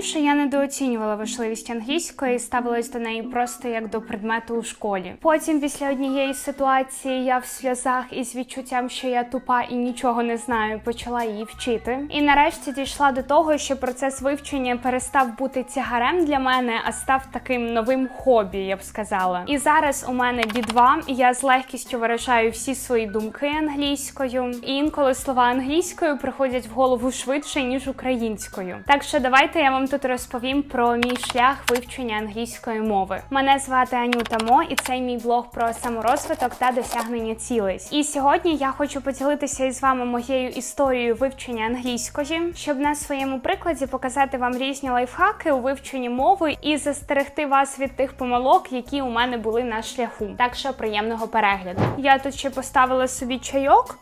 Раніше я недооцінювала важливість англійської ставилась до неї просто як до предмету у школі. Потім, після однієї ситуації, я в сльозах із відчуттям, що я тупа і нічого не знаю, почала її вчити. І нарешті дійшла до того, що процес вивчення перестав бути тягарем для мене, а став таким новим хобі, я б сказала. І зараз у мене B2, і я з легкістю виражаю всі свої думки англійською. І інколи слова англійською приходять в голову швидше ніж українською. Так що давайте я вам тут розповім про мій шлях вивчення англійської мови. Мене звати Анюта Мо, і цей мій блог про саморозвиток та досягнення цілей. І сьогодні я хочу поділитися із вами моєю історією вивчення англійської, щоб на своєму прикладі показати вам різні лайфхаки у вивченні мови і застерегти вас від тих помилок, які у мене були на шляху. Так що приємного перегляду. Я тут ще поставила собі чайок.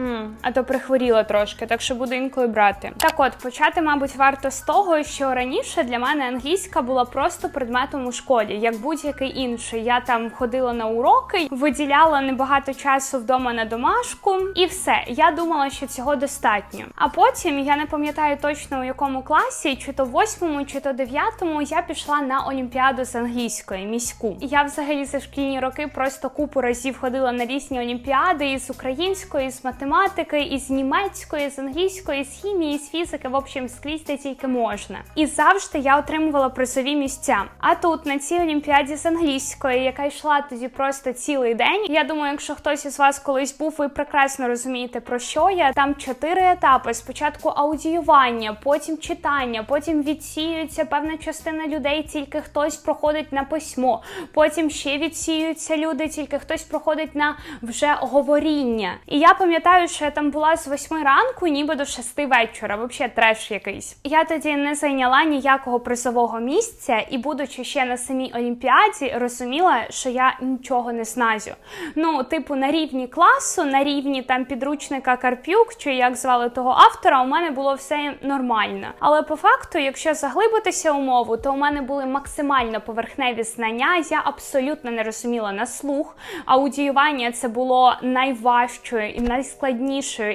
М, а то прихворіла трошки, так що буду інколи брати. Так от, почати, мабуть, варто з того, що раніше для мене англійська була просто предметом у школі, як будь-який інший. Я там ходила на уроки, виділяла небагато часу вдома на домашку, і все. Я думала, що цього достатньо. А потім я не пам'ятаю точно у якому класі, чи то в восьмому, чи то дев'ятому, я пішла на олімпіаду з англійської міську. Я взагалі за шкільні роки просто купу разів ходила на різні олімпіади із української, з математики, із німецької, з англійської, з хімії, з фізики, в общем, скрізь де тільки можна. І завжди я отримувала призові місця. А тут на цій олімпіаді з англійської, яка йшла тоді просто цілий день. Я думаю, якщо хтось із вас колись був, ви прекрасно розумієте про що я. Там чотири етапи: спочатку аудіювання, потім читання, потім відсіюється певна частина людей, тільки хтось проходить на письмо. Потім ще відсіюються люди, тільки хтось проходить на вже говоріння. І я пам'ятаю, що я там була з 8 ранку, ніби до 6 вечора. Взагалі треш якийсь. Я тоді не зайняла ніякого призового місця, і, будучи ще на самій олімпіаді, розуміла, що я нічого не знаю. Ну, типу, на рівні класу, на рівні там підручника Карпюк, чи як звали того автора, у мене було все нормально. Але по факту, якщо заглибитися у мову, то у мене були максимально поверхневі знання. Я абсолютно не розуміла на слух. Аудіювання це було найважчою і найскладнішою,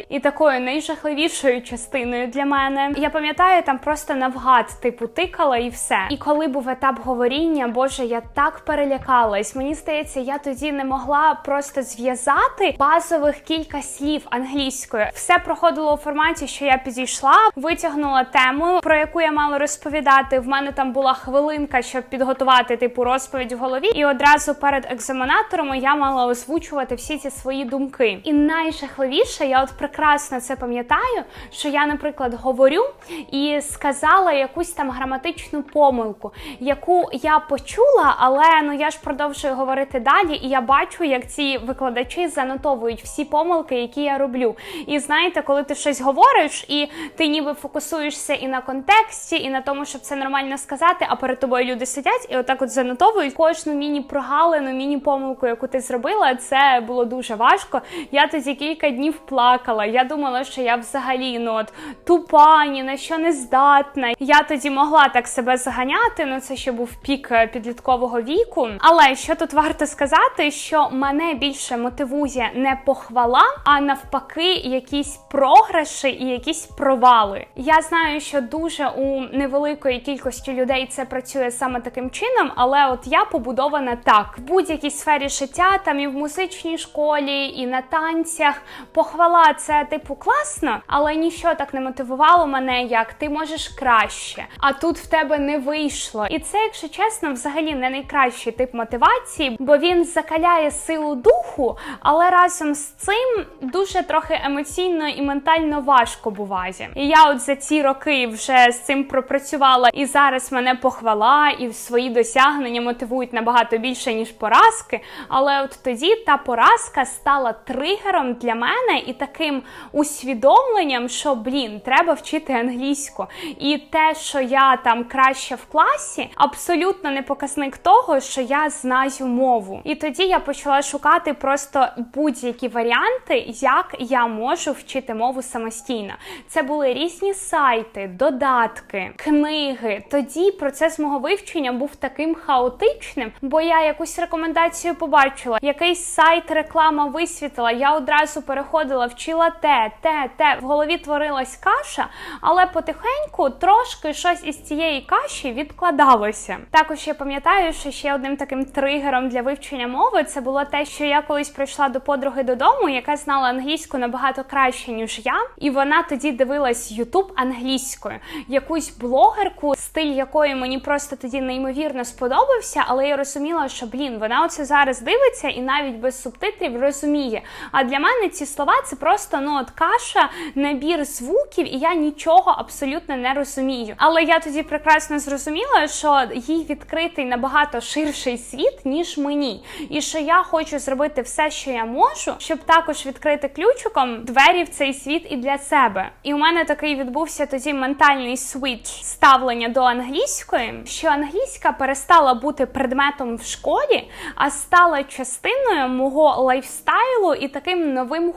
і такою найжахливішою частиною для мене. Я пам'ятаю, там просто навгад, типу, тикала і все. І коли був етап говоріння, боже, я так перелякалась. Мені здається, я тоді не могла просто зв'язати базових кілька слів англійською. Все проходило у форматі, що я підійшла, витягнула тему, про яку я мала розповідати. В мене там була хвилинка, щоб підготувати типу розповідь в голові, і одразу перед екзаменатором я мала озвучувати всі ці свої думки. І найжахливіше, я от прекрасно це пам'ятаю, що я, наприклад, говорю і сказала якусь там граматичну помилку, яку я почула, але ну я ж продовжую говорити далі, і я бачу, як ці викладачі занотовують всі помилки, які я роблю. І знаєте, коли ти щось говориш, і ти ніби фокусуєшся і на контексті, і на тому, щоб це нормально сказати, а перед тобою люди сидять і отак от занотовують кожну міні-прогалину, міні-помилку, яку ти зробила. Це було дуже важко. Я тоді кілька днів плакала. Я думала, що я взагалі ну от тупа, ні на що не здатна. Я тоді могла так себе заганяти. Ну це ще був пік е, підліткового віку. Але що тут варто сказати, що мене більше мотивує не похвала, а навпаки, якісь програші і якісь провали. Я знаю, що дуже у невеликої кількості людей це працює саме таким чином, але от я побудована так в будь-якій сфері життя, там і в музичній школі, і на танцях. Похвала це типу класно, але ніщо так не мотивувало мене, як ти можеш краще, а тут в тебе не вийшло. І це, якщо чесно, взагалі не найкращий тип мотивації, бо він закаляє силу духу, але разом з цим дуже трохи емоційно і ментально важко буває. І я от за ці роки вже з цим пропрацювала, і зараз мене похвала і свої досягнення мотивують набагато більше ніж поразки. Але от тоді та поразка стала тригером для мене і таким усвідомленням, що блін, треба вчити англійську. І те, що я там краще в класі, абсолютно не показник того, що я знаю мову. І тоді я почала шукати просто будь-які варіанти, як я можу вчити мову самостійно. Це були різні сайти, додатки, книги. Тоді процес мого вивчення був таким хаотичним, бо я якусь рекомендацію побачила, якийсь сайт реклама висвітила. Я одразу переходила виходила, вчила те, те, те. В голові творилась каша, але потихеньку трошки щось із цієї каші відкладалося. Також я пам'ятаю, що ще одним таким тригером для вивчення мови це було те, що я колись прийшла до подруги додому, яка знала англійську набагато краще ніж я, і вона тоді дивилась Ютуб англійською, якусь блогерку, стиль якої мені просто тоді неймовірно сподобався, але я розуміла, що блін, вона оце зараз дивиться і навіть без субтитрів розуміє. А для мене ці слова це просто ну от каша, набір звуків, і я нічого абсолютно не розумію. Але я тоді прекрасно зрозуміла, що їй відкритий набагато ширший світ, ніж мені, і що я хочу зробити все, що я можу, щоб також відкрити ключиком двері в цей світ і для себе. І у мене такий відбувся тоді ментальний свіч ставлення до англійської, що англійська перестала бути предметом в школі, а стала частиною мого лайфстайлу і таким новим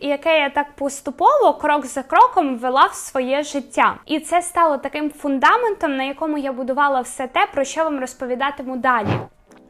яке я так поступово, крок за кроком, ввела в своє життя. І це стало таким фундаментом, на якому я будувала все те, про що вам розповідатиму далі.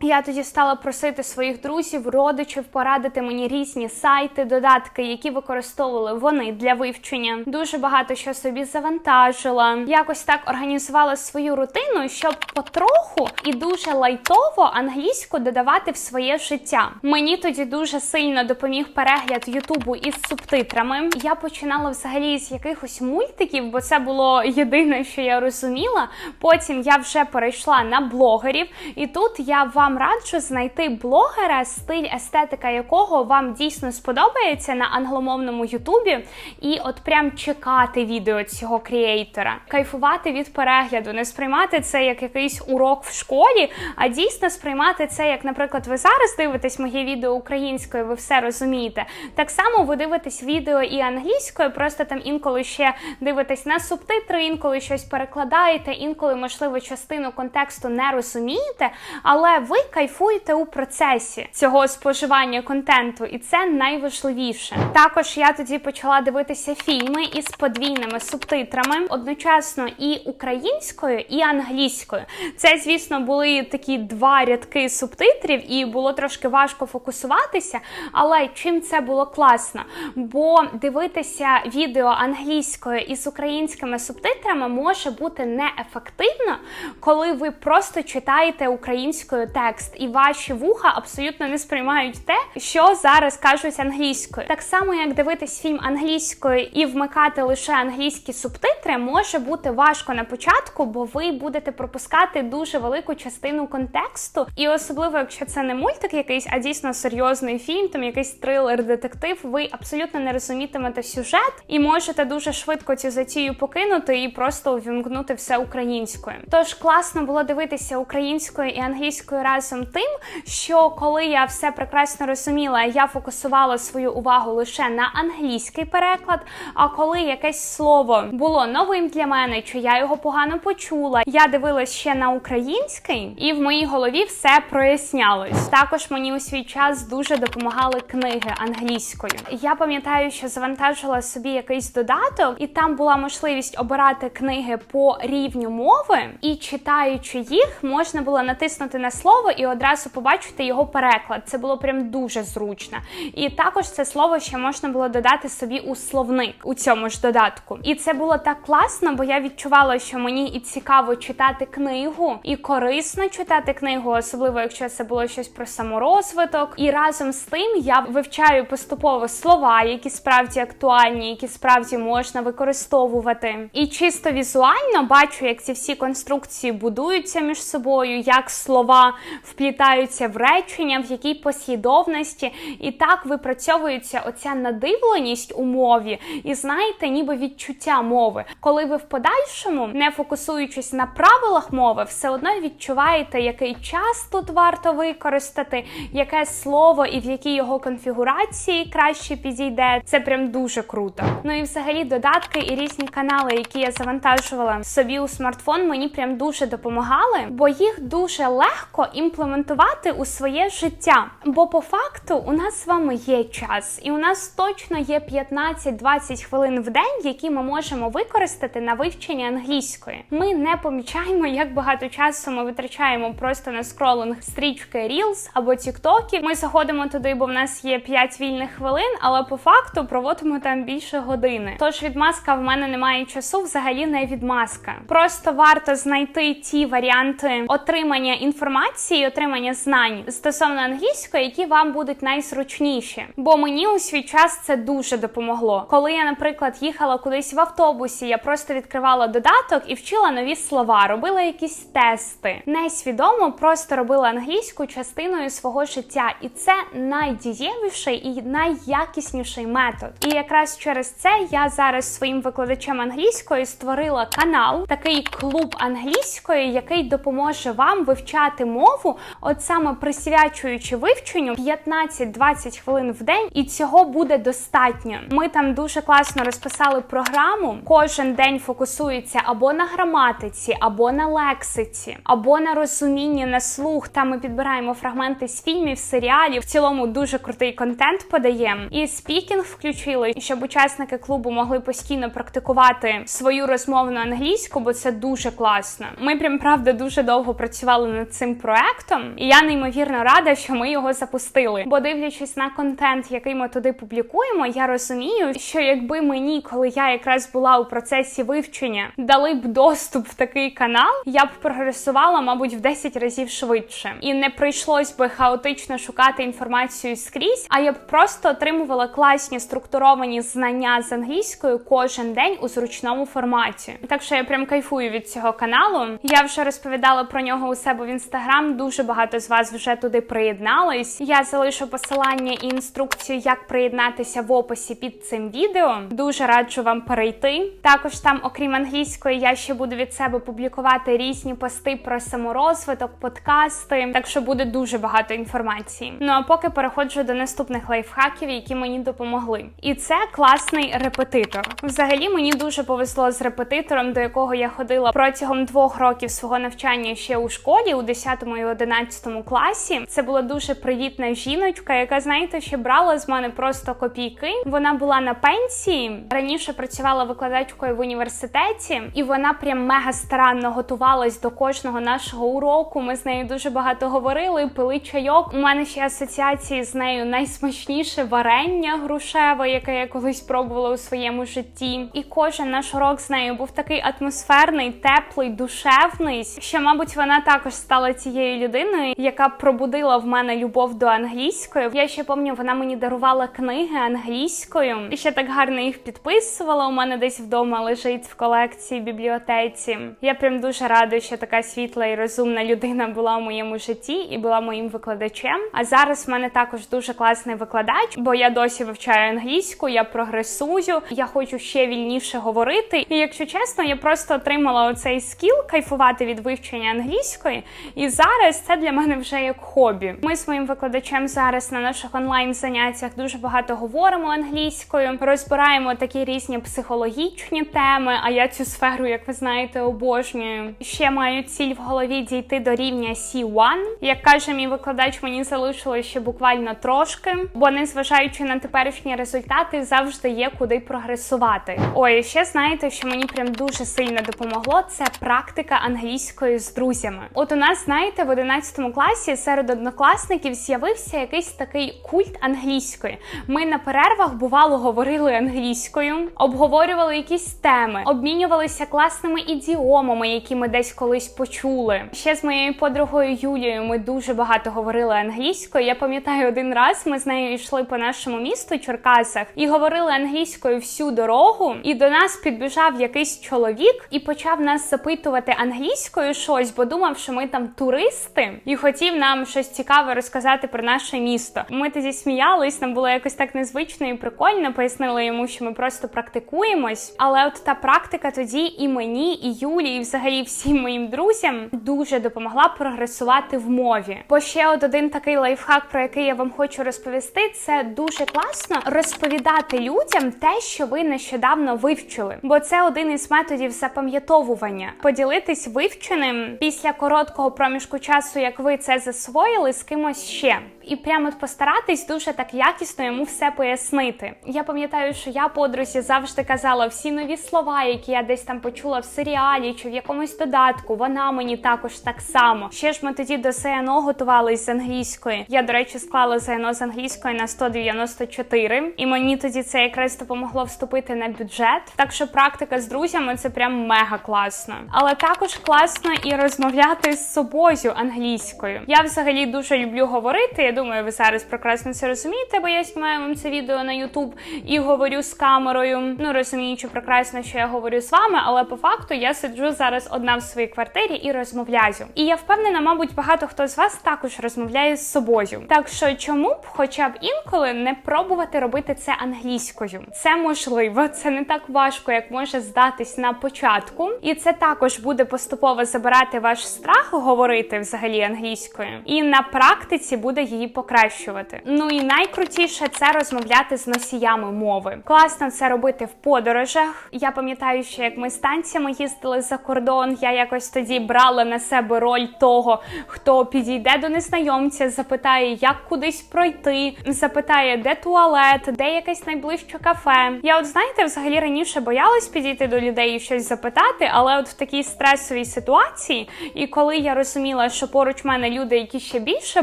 Я тоді стала просити своїх друзів, родичів порадити мені різні сайти, додатки, які використовували вони для вивчення. Дуже багато що собі завантажила. Якось так організувала свою рутину, щоб потроху і дуже лайтово англійську додавати в своє життя. Мені тоді дуже сильно допоміг перегляд Ютубу із субтитрами. Я починала взагалі з якихось мультиків, бо це було єдине, що я розуміла. Потім я вже перейшла на блогерів, і тут я вам раджу знайти блогера, стиль естетика якого вам дійсно сподобається на англомовному Ютубі, і от прям чекати відео цього креатора, кайфувати від перегляду, не сприймати це як якийсь урок в школі, а дійсно сприймати це, як, наприклад, ви зараз дивитесь моє відео українською, ви все розумієте. Так само ви дивитесь відео і англійською, просто там інколи ще дивитесь на субтитри, інколи щось перекладаєте, інколи, можливо, частину контексту не розумієте, але ви кайфуєте у процесі цього споживання контенту, і це найважливіше. Також я тоді почала дивитися фільми із подвійними субтитрами одночасно і українською, і англійською. Це, звісно, були такі два рядки субтитрів, і було трошки важко фокусуватися. Але чим це було класно? Бо дивитися відео англійською із українськими субтитрами може бути неефективно, коли ви просто читаєте українською текст, і ваші вуха абсолютно не сприймають те, що зараз кажуть англійською. Так само, як дивитись фільм англійською і вмикати лише англійські субтитри, може бути важко на початку, бо ви будете пропускати дуже велику частину контексту, і особливо, якщо це не мультик якийсь, а дійсно серйозний фільм, там якийсь трилер, детектив, ви абсолютно не розумітимете сюжет і можете дуже швидко цю затію покинути і просто увімкнути все українською. Тож класно було дивитися українською і англійською разом тим, що коли я все прекрасно розуміла, я фокусувала свою увагу лише на англійський переклад. А коли якесь слово було новим для мене, чи я його погано почула, я дивилась ще на український, і в моїй голові все прояснялось. Також мені у свій час дуже допомагали книги англійською. Я пам'ятаю, що завантажила собі якийсь додаток, і там була можливість обирати книги по рівню мови, і читаючи їх, можна було натиснути на слово і одразу побачити його переклад. Це було прям дуже зручно. І також це слово ще можна було додати собі у словник у цьому ж додатку. І це було так класно, бо я відчувала, що мені і цікаво читати книгу, і корисно читати книгу, особливо якщо це було щось про саморозвиток. І разом з тим я вивчаю поступово слова, які справді актуальні, які справді можна використовувати. І чисто візуально бачу, як ці всі конструкції будуються між собою, як слова вплітаються в речення, в якій послідовності, і так випрацьовується оця надивленість у мові, і знаєте, ніби відчуття мови, коли ви в подальшому, не фокусуючись на правилах мови, все одно відчуваєте, який час тут варто використати, яке слово і в якій його конфігурації краще підійде. Це прям дуже круто. Ну і взагалі додатки і різні канали, які я завантажувала собі у смартфон, мені прям дуже допомагали, бо їх дуже легко імплементувати у своє життя. Бо по факту у нас з вами є час, і у нас точно є 15-20 хвилин в день, які ми можемо використати на вивчення англійської. Ми не помічаємо, як багато часу ми витрачаємо просто на скролинг стрічки Reels або TikTok. Ми заходимо туди, бо в нас є 5 вільних хвилин, але по факту проводимо там більше години. Тож відмазка в мене немає часу, взагалі не відмазка. Просто варто знайти ті варіанти отримання інформації, отримання знань стосовно англійської, які вам будуть найзручніші. Бо мені у свій час це дуже допомогло. Коли я, наприклад, їхала кудись в автобусі, я просто відкривала додаток і вчила нові слова, робила якісь тести. Несвідомо просто робила англійську частиною свого життя, і це найдієвіший і найякісніший метод. І якраз через це я зараз своїм викладачем англійської створила канал, такий клуб англійської, який допоможе вам вивчати мову, от саме присвячуючи вивченню 15-20 хвилин в день, і цього буде достатньо. Ми там дуже класно розписали програму. Кожен день фокусується або на граматиці, або на лексиці, або на розумінні на слух. Там ми підбираємо фрагменти з фільмів, серіалів. В цілому дуже крутий контент подаємо. І спікінг включили, щоб учасники клубу могли постійно практикувати свою розмовну англійську, бо це дуже класно. Ми прям правда дуже довго працювали над цим проектом, і я неймовірно рада, що ми його запустили. Бо дивлячись на контент, який ми туди публікуємо, я розумію, що якби мені, коли я якраз була у процесі вивчення, дали б доступ в такий канал, я б прогресувала, мабуть, в 10 разів швидше, і не прийшлось би хаотично шукати інформацію скрізь, а я б просто отримувала класні структуровані знання з англійською кожен день у зручному форматі. Так що я прям кайфую від цього каналу. Я вже розповідала про нього у себе в інстаграм. Дуже багато з вас вже туди приєднались. Я залишу посилання і інструкцію, як приєднатися в описі під цим відео. Дуже раджу вам перейти. Також там, окрім англійської, я ще буду від себе публікувати різні пости про саморозвиток, подкасти. Так що буде дуже багато інформації. Ну а поки переходжу до наступних лайфхаків, які мені допомогли. І це класний репетитор. Взагалі мені дуже повезло з репетитором, до якого я ходила протягом двох років свого навчання ще у школі, у 10 і 11 класі. Це була дуже привітна жіночка, яка, знаєте, ще брала з мене просто копійки. Вона була на пенсії. Раніше працювала викладачкою в університеті, і вона прям мега старанно готувалась до кожного нашого уроку. Ми з нею дуже багато говорили, пили чайок. У мене ще асоціації з нею найсмачніше варення грушеве, яке я колись пробувала у своєму житті. І кожен наш урок з нею був такий атмосферний, теплий, душевний. Що, мабуть, вона також стала цією людиною, яка пробудила в мене любов до англійської. Я ще пам'ятаю, вона мені дарувала книги англійською і ще так гарно їх підписувала. У мене десь вдома лежить в колекції бібліотеці. Я прям дуже рада, що така світла і розумна людина була у моєму житті і була моїм викладачем. А зараз в мене також дуже класний викладач, бо я досі вивчаю англійську, я прогресую, я хочу ще вільніше говорити. І якщо чесно, я просто отримала оцей скіл кайфувати від вивчення англійської. І зараз це для мене вже як хобі. Ми з моїм викладачем зараз на наших онлайн заняттях дуже багато говоримо англійською, розбираємо такі різні психологічні теми. А я цю сферу, як ви знаєте, обожнюю. Ще маю ціль в голові дійти до рівня C1. Як каже мій викладач, мені залишилось ще буквально трошки, бо незважаючи на теперішні результати, завжди є куди прогресувати. Ой, ще знаєте, що мені прям дуже сильно допомогло. Це практика англійської з друзями. От у нас, знаєте, в 11 класі серед однокласників з'явився якийсь такий культ англійської. Ми на перервах бувало говорили англійською, обговорювали якісь теми, обмінювалися класними ідіомами, які ми десь колись почули. Ще з моєю подругою Юлією ми дуже багато говорили англійською. Я пам'ятаю, один раз ми з нею йшли по нашому місту Черкасах і говорили англійською всю дорогу. І до нас підбіжав якийсь чоловік і почав нас запитувати англійською щось, бо думав, що ми там туристи, і хотів нам щось цікаве розказати про наше місто. Ми тоді сміялись, нам було якось так незвично і прикольно. Пояснили йому, що ми просто практикуємось. Але от та практика тоді і мені, і Юлі, і взагалі всім моїм друзям дуже допомогла прогресувати в мові. Бо ще от один такий лайфхак, про який я вам хочу розповісти, це дуже класно розповідати людям те, що ви нещодавно вивчили. Бо це один із методів запам'ятовування. Поділитись вивченим після короткого проміжку часу, як ви це засвоїли, з кимось ще. І прямо постаратись дуже так якісно йому все пояснити. Я пам'ятаю, що я подрузі завжди казала всі нові слова, які я десь там почула в серіалі чи в якомусь додатку. Вона мені також так само. Ще ж ми тоді до ЗНО готувались з англійської. Я, до речі, склала ЗНО з англійської на 194, і мені тоді це якраз допомогло вступити на бюджет. Так що практика з друзями це прям мега класно. Але також класно і розмовляти з собою англійською. Я взагалі дуже люблю говорити. Думаю, ви зараз прекрасно це розумієте, бо я знімаю вам це відео на YouTube і говорю з камерою. Ну розуміючи прекрасно, що я говорю з вами, але по факту я сиджу зараз одна в своїй квартирі і розмовляю. І я впевнена, мабуть, багато хто з вас також розмовляє з собою. Так що чому б, хоча б інколи, не пробувати робити це англійською? Це можливо, це не так важко, як може здатись на початку, і це також буде поступово забирати ваш страх говорити взагалі англійською, і на практиці буде її покращувати. Ну і найкрутіше це розмовляти з носіями мови. Класно це робити в подорожах. Я пам'ятаю, що як ми з танцями їздили за кордон, я якось тоді брала на себе роль того, хто підійде до незнайомця, запитає, як кудись пройти, запитає, де туалет, де якесь найближче кафе. Я, от знаєте, взагалі раніше боялась підійти до людей і щось запитати, але от в такій стресовій ситуації, і коли я розуміла, що поруч мене люди, які ще більше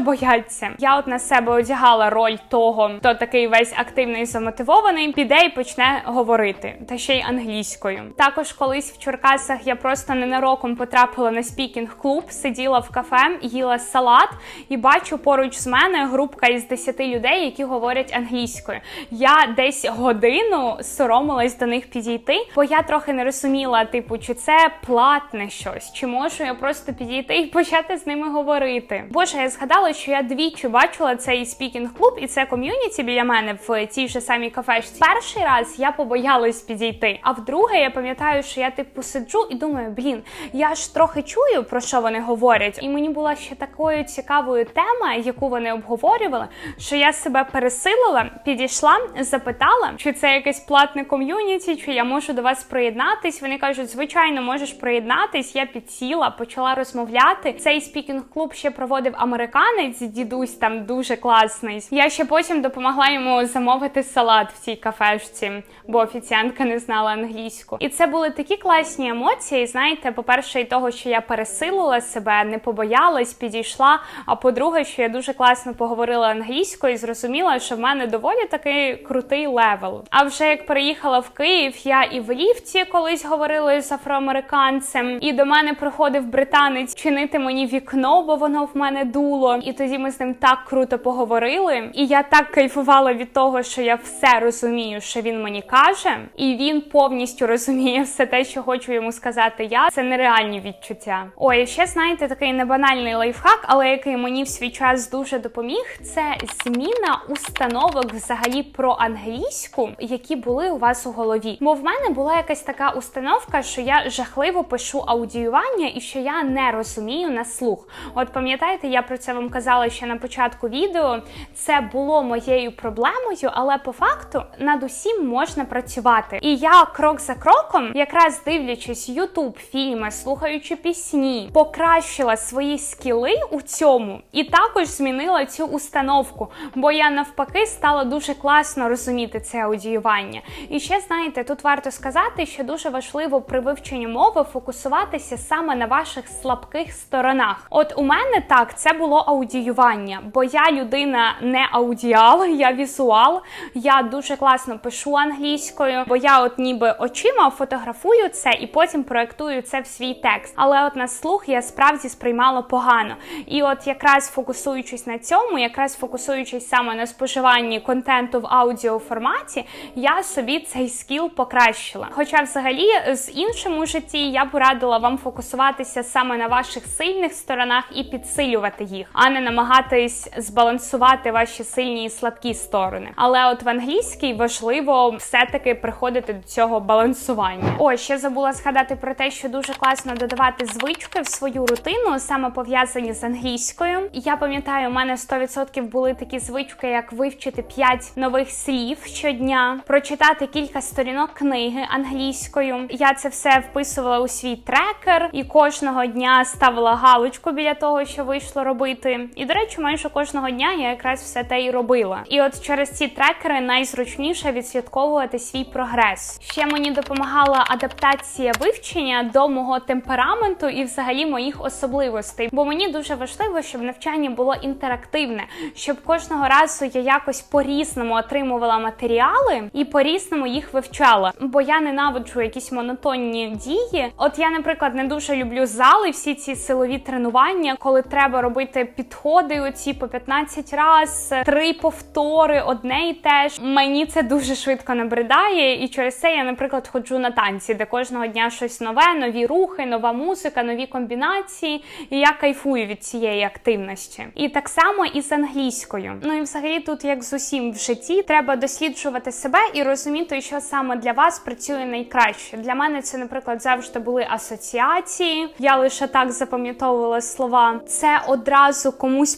бояться, я от на себе одягала роль того, хто такий весь активний замотивований, піде і почне говорити, та ще й англійською. Також колись в Черкасах я просто ненароком потрапила на спікінг-клуб, сиділа в кафе, їла салат і бачу поруч з мене групка із 10 людей, які говорять англійською. Я десь годину соромилась до них підійти, бо я трохи не розуміла, типу, чи це платне щось, чи можу я просто підійти і почати з ними говорити. Боже, я згадала, що я двічі бачила цей спікінг-клуб і це ком'юніті біля мене в тій же самій кафешці. Перший раз я побоялась підійти, а вдруге я пам'ятаю, що я типу сиджу і думаю, блін, я ж трохи чую про що вони говорять, і мені була ще такою цікавою тема, яку вони обговорювали, що я себе пересилила, підійшла, запитала, чи це якесь платне ком'юніті, чи я можу до вас приєднатись. Вони кажуть, звичайно, можеш приєднатись. Я підсіла, почала розмовляти. Цей спікінг-клуб ще проводив американець, дідусь там дуже класний. Я ще потім допомогла йому замовити салат в цій кафешці, бо офіціантка не знала англійську. І це були такі класні емоції. Знаєте, по-перше, і того, що я пересилила себе, не побоялась, підійшла. А по-друге, що я дуже класно поговорила англійською і зрозуміла, що в мене доволі такий крутий левел. А вже як переїхала в Київ, я і в ліфті колись говорила з афроамериканцем, і до мене приходив британець чинити мені вікно, бо воно в мене дуло. І тоді ми з ним так круто поговорили. І я так кайфувала від того, що я все розумію, що він мені каже, і він повністю розуміє все те, що хочу йому сказати. Я це нереальні відчуття. Ой, ще знаєте, такий небанальний лайфхак, але який мені в свій час дуже допоміг, це зміна установок взагалі про англійську, які були у вас у голові. Бо в мене була якась така установка, що я жахливо пишу аудіювання і що я не розумію на слух. От пам'ятаєте, я про це вам казала ще на початку відео. Це було моєю проблемою, але по факту над усім можна працювати. І я крок за кроком, якраз дивлячись Ютуб, фільми, слухаючи пісні, покращила свої скіли у цьому і також змінила цю установку. Бо я навпаки стала дуже класно розуміти це аудіювання. І ще знаєте, тут варто сказати, що дуже важливо при вивченні мови фокусуватися саме на ваших слабких сторонах. От у мене так це було аудіювання, бо я людина не аудіал, я візуал. Я дуже класно пишу англійською, бо я, от ніби очима фотографую це і потім проектую це в свій текст. Але от на слух я справді сприймала погано. І от якраз фокусуючись на цьому, якраз фокусуючись саме на споживанні контенту в аудіоформаті, я собі цей скіл покращила. Хоча, взагалі, з іншим у житті я б радила вам фокусуватися саме на ваших сильних сторонах і підсилювати їх, а не намагатись збалансувати ваші сильні і слабкі сторони. Але от в англійській важливо все-таки приходити до цього балансування. О, ще забула згадати про те, що дуже класно додавати звички в свою рутину, саме пов'язані з англійською. Я пам'ятаю, у мене 100% були такі звички, як вивчити 5 нових слів щодня, прочитати кілька сторінок книги англійською. Я це все вписувала у свій трекер і кожного дня ставила галочку біля того, що вийшло робити. І, до речі, майже кожного дня я якраз все те і робила. І от через ці трекери найзручніше відслідковувати свій прогрес. Ще мені допомагала адаптація вивчення до мого темпераменту і взагалі моїх особливостей. Бо мені дуже важливо, щоб навчання було інтерактивне, щоб кожного разу я якось по-різному отримувала матеріали і по-різному їх вивчала. Бо я ненавиджу якісь монотонні дії. От я, наприклад, не дуже люблю зали, всі ці силові тренування, коли треба робити підходи, оці по 15 раз, три повтори, одне і те ж. Мені це дуже швидко набридає, і через це я, наприклад, ходжу на танці, де кожного дня щось нове, нові рухи, нова музика, нові комбінації. І я кайфую від цієї активності. І так само і з англійською. Ну і взагалі, тут як з усім в житті, треба досліджувати себе і розуміти, що саме для вас працює найкраще. Для мене це, наприклад, завжди були асоціації. Я лише так запам'ятовувала слова. Це одразу комусь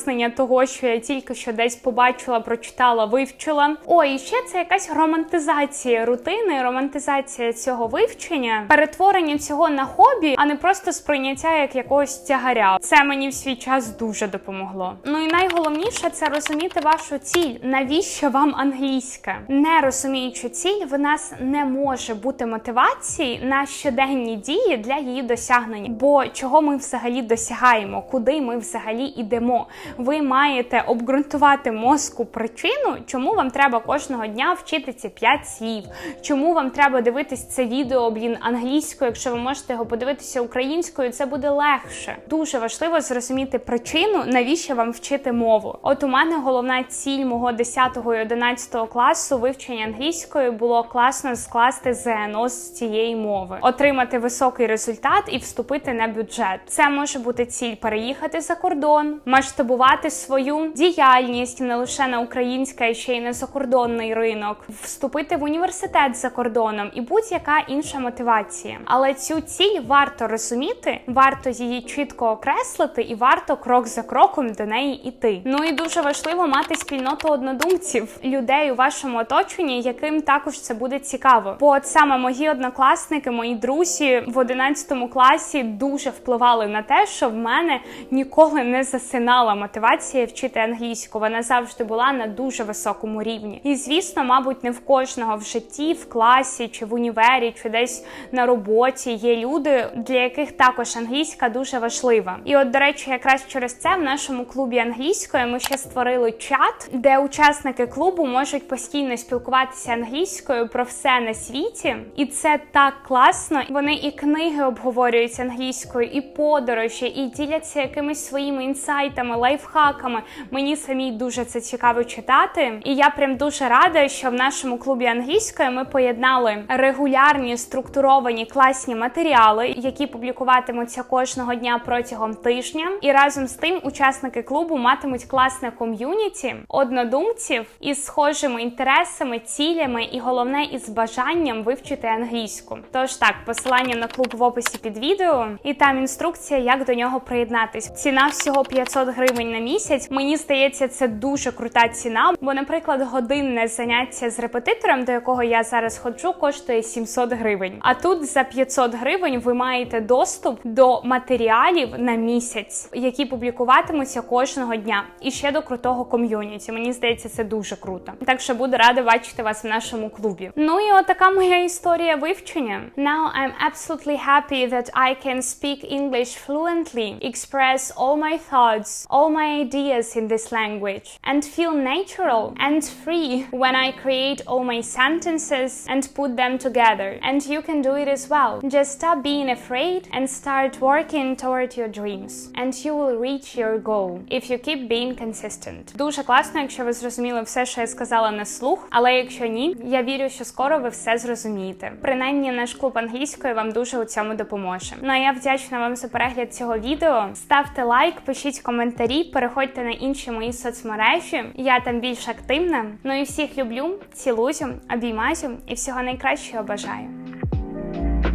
пояснення того, що я тільки що десь побачила, прочитала, вивчила. О, і ще це якась романтизація рутини, романтизація цього вивчення, перетворення цього на хобі, а не просто сприйняття як якогось тягаря. Це мені в свій час дуже допомогло. Ну і найголовніше це розуміти вашу ціль. Навіщо вам англійська? Не розуміючи ціль, в нас не може бути мотивації на щоденні дії для її досягнення. Бо чого ми взагалі досягаємо, куди ми взагалі йдемо? Ви маєте обґрунтувати мозку причину, чому вам треба кожного дня вчити ці 5 слів, чому вам треба дивитись це відео блін англійською, якщо ви можете його подивитися українською, це буде легше. Дуже важливо зрозуміти причину, навіщо вам вчити мову. От у мене головна ціль мого 10 і 11 класу вивчення англійської було класно скласти ЗНО з цієї мови, отримати високий результат і вступити на бюджет. Це може бути ціль переїхати за кордон, масштабувати свою діяльність не лише на українське, а ще й на закордонний ринок, вступити в університет за кордоном і будь-яка інша мотивація. Але цю ціль варто розуміти, варто її чітко окреслити, і варто крок за кроком до неї йти. Ну і дуже важливо мати спільноту однодумців, людей у вашому оточенні, яким також це буде цікаво. Бо от саме мої однокласники, мої друзі в 11 класі дуже впливали на те, що в мене ніколи не засинала мотивація вчити англійську. Вона завжди була на дуже високому рівні. І звісно, мабуть, не в кожного в житті, в класі чи в універі, чи десь на роботі є люди, для яких також англійська дуже важлива. І от, до речі, якраз через це в нашому клубі англійської ми ще створили чат, де учасники клубу можуть постійно спілкуватися англійською про все на світі, і це так класно. Вони і книги обговорюють англійською, і подорожі, і діляться якимись своїми інсайтами, лайфхаками. Мені самій дуже це цікаво читати. І я прям дуже рада, що в нашому клубі англійської ми поєднали регулярні структуровані класні матеріали, які публікуватимуться кожного дня протягом тижня. І разом з тим учасники клубу матимуть класне ком'юніті однодумців із схожими інтересами, цілями і головне із бажанням вивчити англійську. Тож так, посилання на клуб в описі під відео, і там інструкція, як до нього приєднатись. Ціна всього 500 гривень на місяць. Мені здається, це дуже крута ціна. Бо, наприклад, годинне заняття з репетитором, до якого я зараз ходжу, коштує 700 гривень. А тут за 500 гривень ви маєте доступ до матеріалів на місяць, які публікуватимуться кожного дня. І ще до крутого ком'юніті. Мені здається, це дуже круто. Так що буду рада бачити вас в нашому клубі. Ну і отака моя історія вивчення. Now I'm absolutely happy that I can speak English fluently, express all my thoughts, all my ideas in this language, and feel natural and free when I create all my sentences and put them together. And you can do it as well. Just stop being afraid and start working toward your dreams. And you will reach your goal if you keep being consistent. Дуже класно, якщо ви зрозуміли все, що я сказала на слух, але якщо ні, я вірю, що скоро ви все зрозумієте. Принаймні, наш клуб англійської вам дуже у цьому допоможе. Ну а я вдячна вам за перегляд цього відео. Ставте лайк, пишіть коментарі, переходьте на інші мої соцмережі. Я там більш активна. Ну і всіх люблю, цілую, обіймаю і всього найкращого бажаю.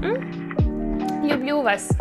М? Люблю вас.